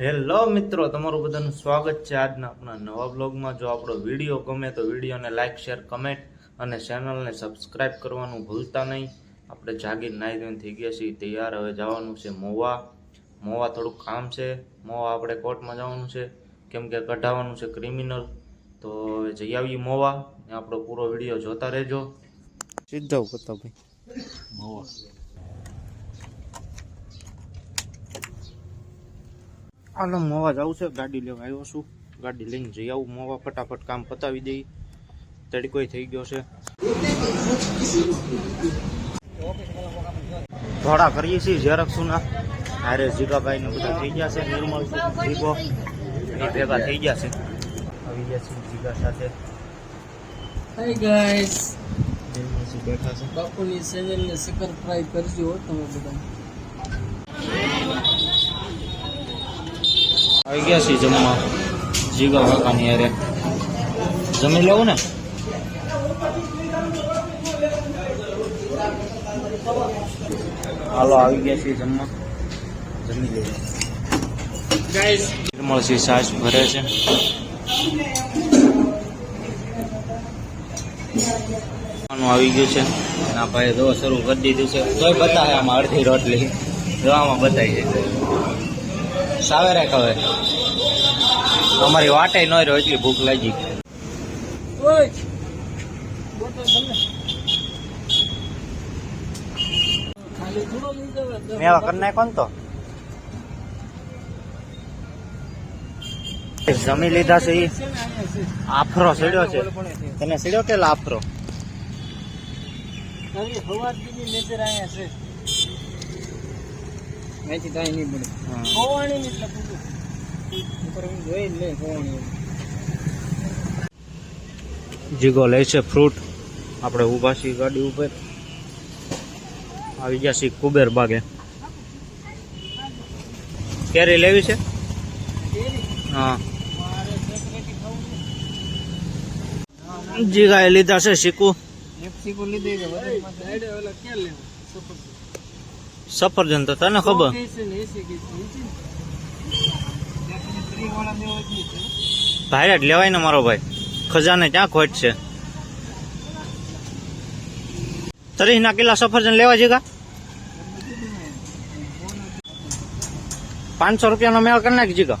Hello મિત્રો તમારું બધાનું સ્વાગત છે આજના આપણા નવા બ્લોગમાં. જો આપણો વીડિયો ગમે તો વિડીયોને લાઇક શેર કમેન્ટ અને ચેનલને સબસ્ક્રાઇબ કરવાનું ભૂલતા નહીં. આપણે જાગીર નાઈ ધોઈને થઈ ગયા છીએ તૈયાર હવે જવાનું છે મોવા. મોવા થોડુંક કામ છે મોવા આપણે કોર્ટમાં જવાનું છે. કેમ કે કઢાવવાનું છે ક્રિમિનલ. તો હવે જઈ આવીએ મોવા. ને આપણો પૂરો વીડિયો જોતા રહેજો. સીધા કરતા ભાઈ. મોવા. હાલો મોવા જ છે ગાડી લેવા આવ્યો છું. ગાડી લઈને જઈ આવું મોવા ફટાફટ કામ પતાવી દઈ. તડકોય થઈ ગયો છે. થોડા કરીએ છીએ ઝેરોક્સના હારે જીગાભાઈ ને બધા થઈ ગયા છે નિર્મલ જીગો એ ભેગા થઈ ગયા છે. આવી ગયા છે જીગા સાથે. હાય ગાઈસ બેઠા છે. બાપુની ચેનલને સબસ્ક્રાઇબ કરજો તમે બધા આવી ગયા છીએ જમવા. જીગા કાકાની અરે જમી લેવું ને? હાલો આવી ગયા છીએ જમવા. જમી લઈએ. નિર્મળ સિંહ સાસ ભરે છે. આવી ગયું છે. ના ભાઈ જો શરૂ કરી દીધું છે. તોય બતાવે આમાં અડધી રોટલી. જો આમાં બતાવી છે સાવે રાખ હવે અમારી વાટે ન રહ્યો એટલી ભૂખ લાગી. મેળા કરી નાખો ને તો. જમી લીધા છે. આફરો સીડ્યો છે. તને સીડ્યો કે લાફરો નજર અહીંયા છે. અહીંથી કાંઈ નહીં પડે હોવાણી એટલે પૂરું ઉપર હું જોઈ જ લે હોવાણી જીગો લે છે ફ્રૂટ. આપણે ઊભા છીએ ગાડી ઉપર. આવી ગયા છીએ કુબેર બાગે. કેરી લેવી છે? હા. ખાવું જીગાએ લીધા છે શીકુ. મેક્સિકો લીધી કે બધા સાઈડે ઓલા ક્યાં લેવું સફરજન તો તને ખબર. ભાઈ લેવાય ને મારો ભાઈ. ખજાને ક્યાં ખોટ છે? ત્રીસ ના કિલા સફરજન લેવા જીગા? પાંચસો રૂપિયાનો મેળ કરી નાખી જીગા.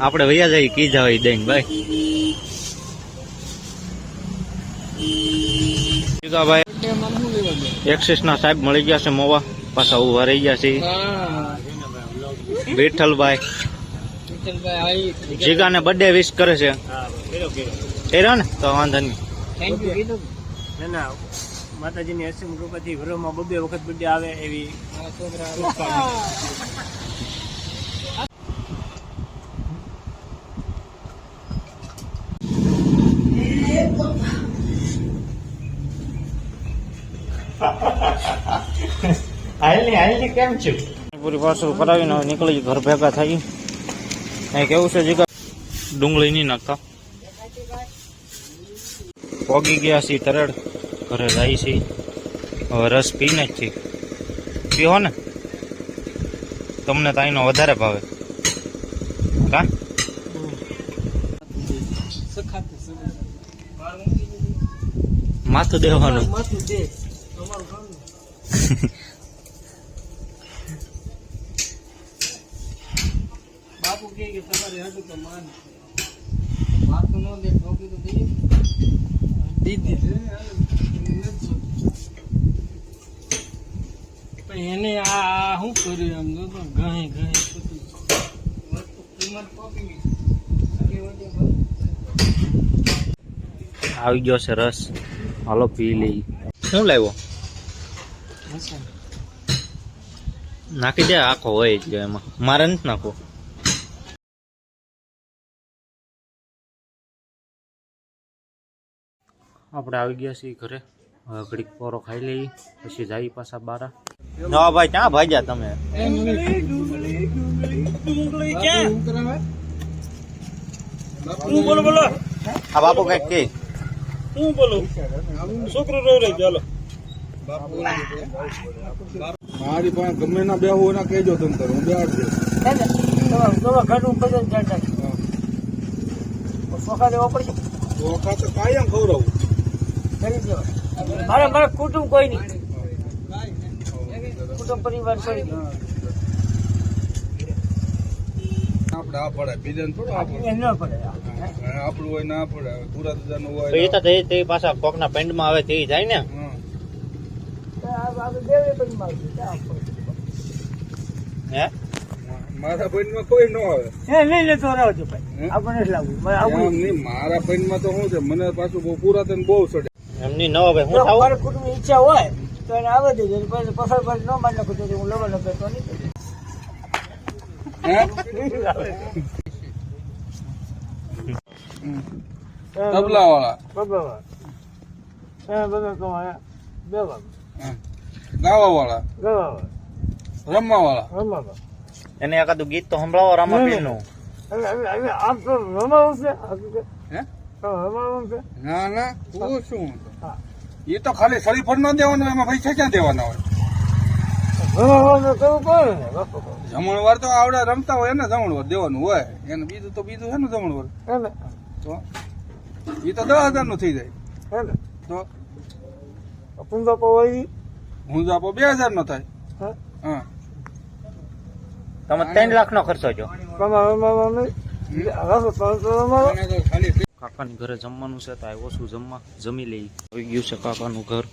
આપણે વૈયા જઈએ કી જવાય દઈને ભાઈ. દે? એક્સિસ ના સાહેબ મળી ગયા છે મોવા. પાછા ઊભા રહી ગયા છે. હા. વિઠ્ઠલભાઈ જીગા ને બર્થડે વિશ કરે છે. કર્યો ને તો વાંધો નહીં. માતાજીની અસીમ કૃપાથી ઘરોમાં બબે વખત બર્થડે આવે એવી કેમ છે? પૂરી પાર્સલ કરાવીને હવે નીકળી ઘર ભેગા થઈ. અહીં કેવું છે જગ્યા ડુંગળી નહીં નાખતા. પોગી ગયા છીએ તરડ. ઘરે જાય છે. હવે રસ પીને જ છે. પીવો ને. તમને તો અહીંનો વધારે ભાવે. કા. માથું દેવાનું. માથું દે. તમારું કામ ને. બાપુ કહે કે તમારે હતું તો માન માથું ન દે ટોપી તો દઈએ દીધી. એને આ આ શું કર્યું એમ? જો તો ઘણી ઘણી થતું. કિંમત કોપી આવી ગયો છે રસ. હાલો પી લઈ શું લાવ્યો? નાખી દે આખો હોય એટલે એમાં. મારે નથી નાખવો. આપણે આવી ગયા છીએ ઘરે. હવે ઘડીક પોરો ખાઈ લઈએ પછી જઈએ પાછા બારા. ના ભાઈ ક્યાં ભાગ્યા તમે? હું બોલો બોલો. હા બાપુ કંઈક કે. હું બોલો. છોકરો રો રે ચાલો. મારી પાસે ગમે ના બેહવું ના કહેજો તમ હું બેહાડ દઈશ. કાયમ લેવા તો કાયમ મારે મારે કુટુંબ કોઈ નહીં. કુટુંબ પરિવાર કોઈ આવે તે જાય ને. હા. મારું હે? મારા પૈનમાં કોઈ ન આવે. ભાઈ? આપણને લાગવું મારે મારા પૈનમાં તો શું છે મને પાછું બહુ પુરાતન બહુ ચડે એમની ન હવે હું થાવ મારે કુટુંબની ઈચ્છા હોય તો એને આવે દેજો. પછી પસાર પર ન મારી નાખું તો હું લગન લગન તો નહીં તબલા વાળા બધા કમાયા બે બાબા ગાવા વાળા બરાબર રમવા વાળા રમવા એને એકાદું ગીત તો સંભળાવો રામાપીરનું હવે હવે હવે આમ તો રમાવું છે. હે? ના ના તું શું એ તો ખાલી શરીફળ ન દેવાનું એમાં પૈસા ક્યાં દેવાના હોય. જમણવાર તો આવડે રમતા હોય એને જમણવાર દેવાનું હોય. એને બીજું તો બીજું છે ને જમણવાર? તો એ તો દસ હજારનું થઈ જાય. હે તો પૂંજાપો હોય પૂંજાપો બે હજાર નો થાય. હા. હા. તમે ત્રણ લાખ નો ખર્ચો છો. તમારે ખાલી કાકાની ઘરે જમવાનું છે, તો આવ્યો છું જમવા જમી લઈ આવી ગયું છે કાકાનું ઘર.